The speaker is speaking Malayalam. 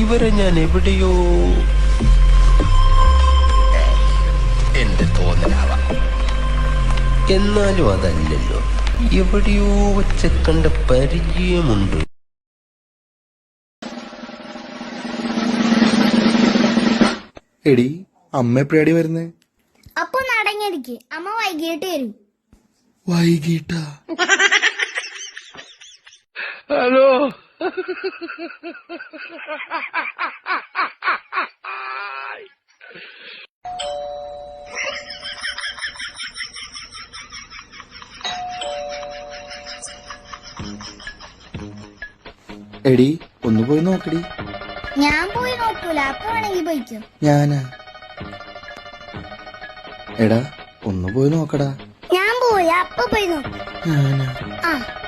ഇവരെ ഞാൻ എവിടെയോ എന്റെ തോന്നലാവാം. എന്നാലും അതല്ലല്ലോ. എവിടെയോ വെച്ച് കണ്ട പരിചയമുണ്ട്. എടി അമ്മ എപ്പോഴാടി വരുന്നേ? അപ്പൊ നടങ്ങിയിരിക്കെ അമ്മ വൈകിട്ട് വരും. വൈകിട്ടാ? എടി ഒന്ന് പോയി നോക്കടി. ഞാൻ പോയി നോക്കൂല അപ്പൊ വേണമെങ്കിൽ പോയിക്കും. ഞാനാ? എടാ ഒന്ന് പോയി നോക്കടാ. ഞാൻ പോയി അപ്പൊ പോയി നോക്കും. ഞാനാ? ആ.